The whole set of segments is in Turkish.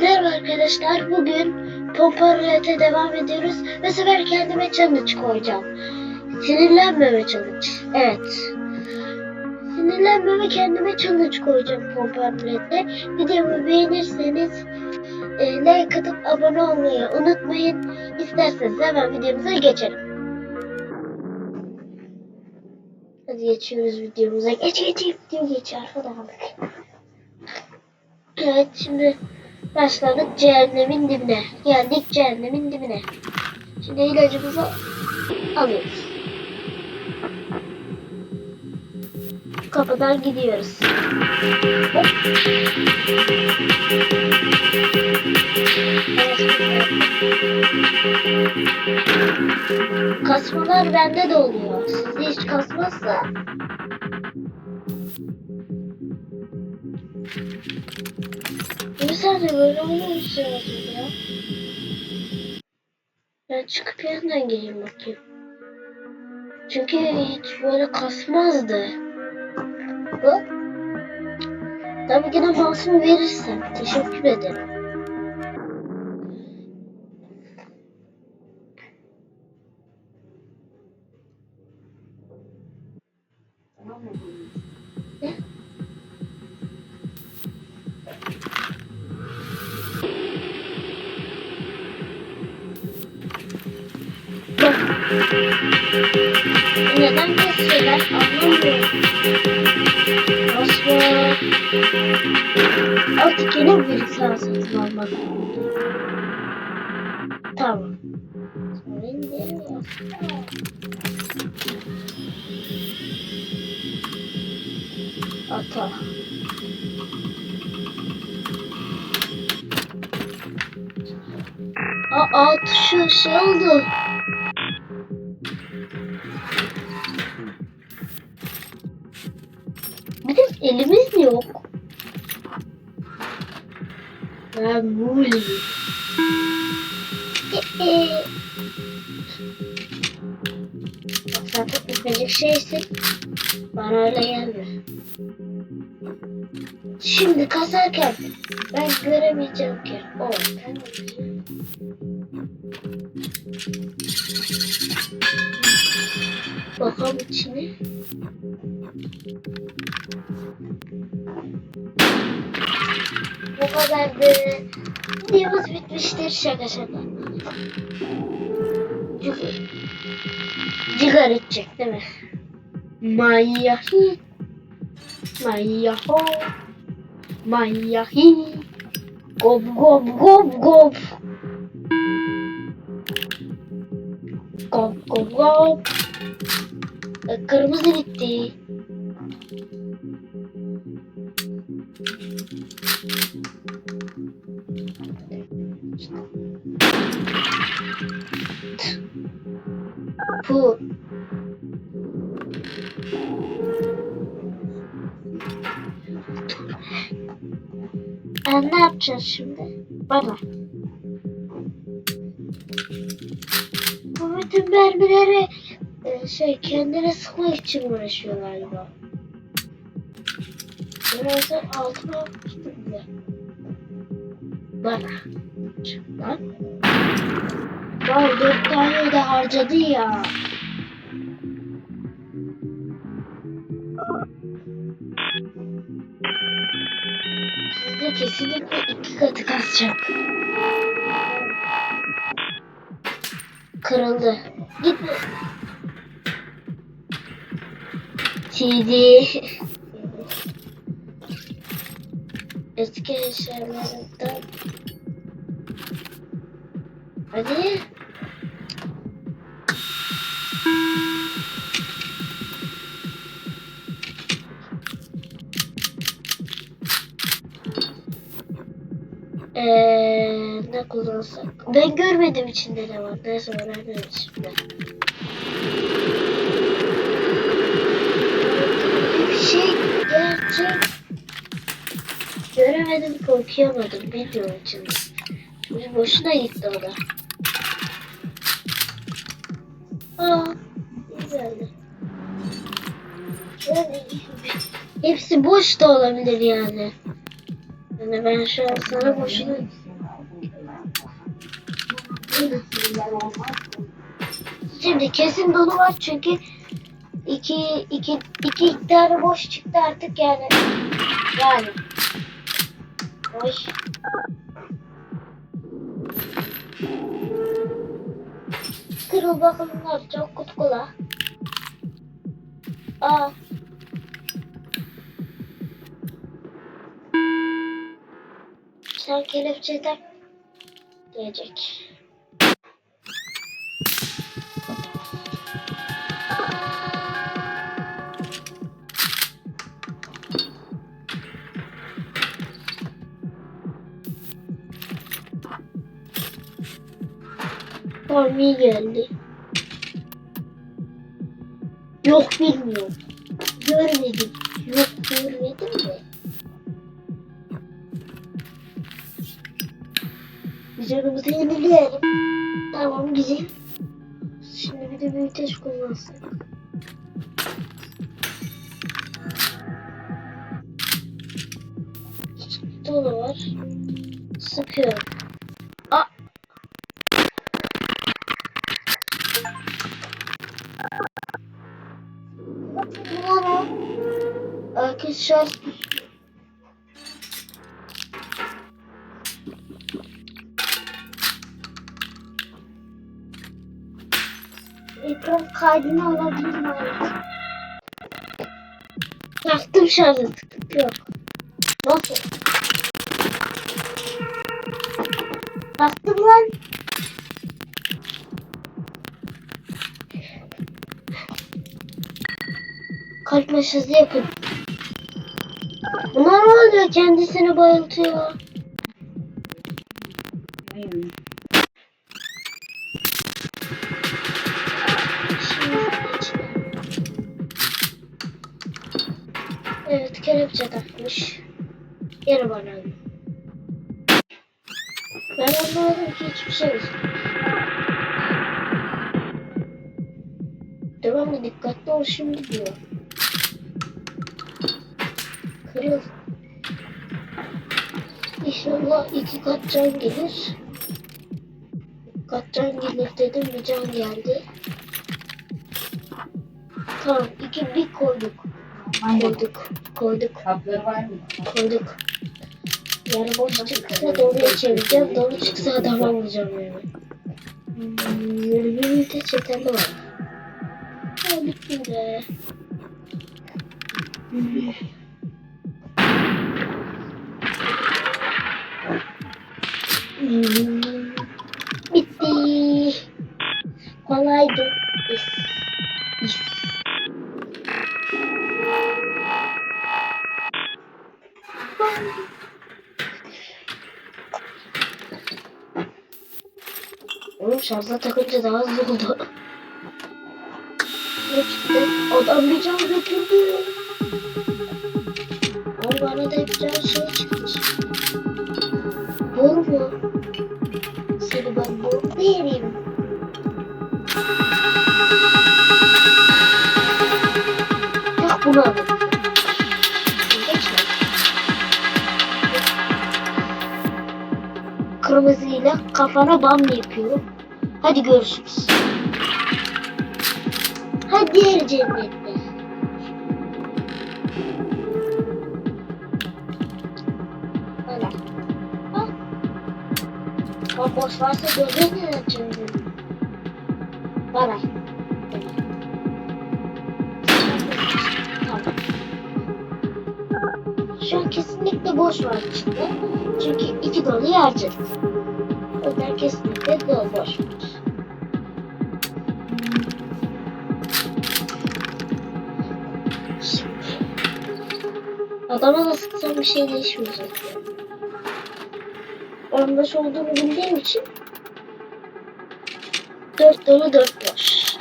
Merhaba arkadaşlar. Bugün pompa rulete devam ediyoruz. Ve sefer kendime challenge koyacağım. Sinirlenmeme challenge. Evet. Sinirlenmeme kendime challenge koyacağım pompa rulete. Videomu beğenirseniz e, like atıp abone olmayı unutmayın. İsterseniz hemen videomuza geçelim. Hadi geçiyoruz videomuza. Geç geç video geç arkadaşlar. Evet şimdi başladık cehennemin dibine. Geldik cehennemin dibine. Şimdi ilacımızı alıyoruz. Kapıdan gidiyoruz. Kasmalar bende de oluyor. Sizde hiç kasmazsa Saniye böyle olmamış lazım ya. Ben çıkıp yandan geleyim bakayım. Çünkü hiç böyle kasmazdı. Bu. Tabii ki de mouse'umu verirsem. Teşekkür ederim. Neden kesiyorlar anlamıyorum. Basma. Artık yine bir sağ satın almalı. Tamam. İndiriyoruz. Ata. Aa tuşu şey oldu. De elimiz yok. Ben böyle. Bak zaten ufacık şeysin. Bana öyle gelme. Şimdi kasarken ben göremeyeceğim ki. O ben. Bakalım içine. Kadardı. Videomuz bitmiştir. Şaka şaka. Cigar, içecek değil mi? Mayahi. Mayaho. Mayahi. Gob gob gob gob. Gob gob gob. E, Kırmızı gitti. Pu. Ben ne yapacağız şimdi? Bana. Bu bütün mermileri e, şey kendine sıkmak için uğraşıyor galiba. Altıma atmıştım bile. Bana. Lan. Vay dört tane de harcadı ya. Sizde kesinlikle iki katı kasacak. Kırıldı. Gitme. CD. Eski eşyalarından. Hadi. Eee ne kullansak? Ben görmedim içinde ne var. Neyse öğreniriz şimdi. Bir şey gerçek. Göremedim ki okuyamadım. Bilmiyorum içinde. Şimdi boşuna gitti o da. Aa, güzeldi. Hepsi boş da olabilir yani. Yani ben şu an sana boşuna Şimdi kesin dolu var çünkü iki, iki, iki tane boş çıktı artık yani. Yani. Boş. Kırıl bakalımlar çok kutkula. Aa. Sen kelepçe tak Tommy geldi. Yok bilmiyorum. Görmedim. Yok görmedim de. Üzerimizi yenileyelim. Tamam güzel. Şimdi bir de büyüteç kullansın. Dolu var. Sıkıyorum. Arkadaşlar ekran kaydını alabilirim artık. Taktım şarjı sıkıntı yok. Nasıl? Taktım lan. Kalp masajı yapın. Bunlar ne oluyor? Kendisini bayıltıyor. Evet kelepçe takmış. Geri bana. Ben anlamadım ki hiçbir şey yok. Devamlı dikkatli ol şimdi diyor. Kırıl. İnşallah iki kat can gelir. Kat can gelir dedim bir can geldi. Tamam iki bir koyduk. Koyduk. Koyduk. Kapları var mı? Koyduk. Yani boş çıksa doluya çevireceğim. Dolu çıksa adam alacağım yani. Hmm, bir de çeteli var. Ha bitti be. Hmm. Bitti. Kolaydı. Is. Is. Oğlum şarja takınca daha hızlı oldu. Ne çıktı? Adam bir can götürdü. Ama bana da yapacağın şey çıkmış. Bor mu? Geçme. Kırmızıyla kafana bam yapıyorum. Hadi görüşürüz. Hadi yer cennette. Ha boş varsa gözlerini açıyorum. Bay bay. Kesinlikle boş var içinde. Çünkü iki dolu harcadık. O yüzden kesinlikle dolu boş var. Adama da sıksam bir şey değişmeyecek. Onbaşı olduğunu bildiğim için dört dolu dört boş.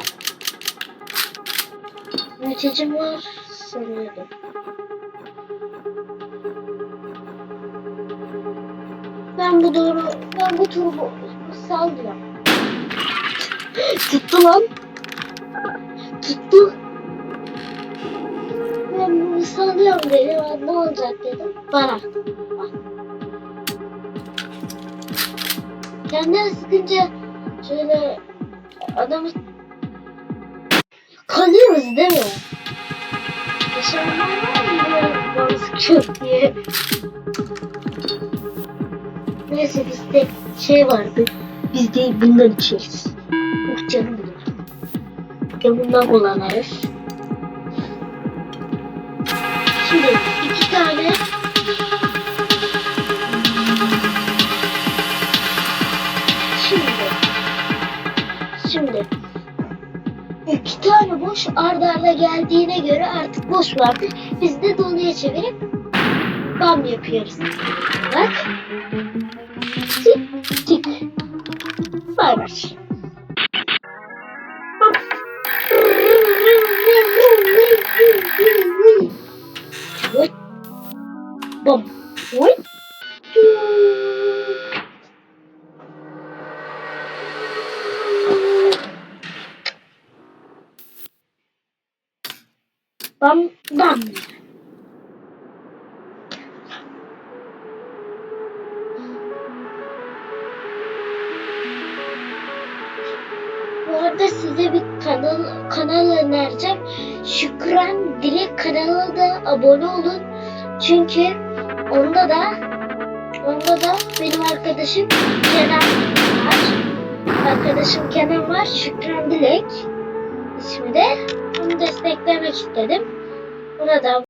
Mütecim var sanıyordum. Ben bu doğru, ben bu turu sallıyorum. Tuttu lan. Tuttu. Ben bunu sallıyorum dedim. Ne olacak dedim. Bana. Bak. Kendini sıkınca Şöyle adamı kalıyoruz değil mi? Yaşayanlar var mı kök diye? Neyse bizde şey vardı. Biz de bundan içeriz. Yok canım bunlar. De bundan kullanırız. Şimdi iki tane Şimdi Şimdi iki tane boş arda arda geldiğine göre artık boş vardı. Biz de doluya çevirip bam yapıyoruz. Bak. Siktik. Bay bay. What? Bum bum. Bu arada size bir kanal kanal önereceğim. Şükran Dilek kanalına da abone olun. Çünkü onda da onda da benim arkadaşım Kenan var. Arkadaşım Kenan var. Şükran Dilek ismi de. Onu desteklemek istedim. Buna da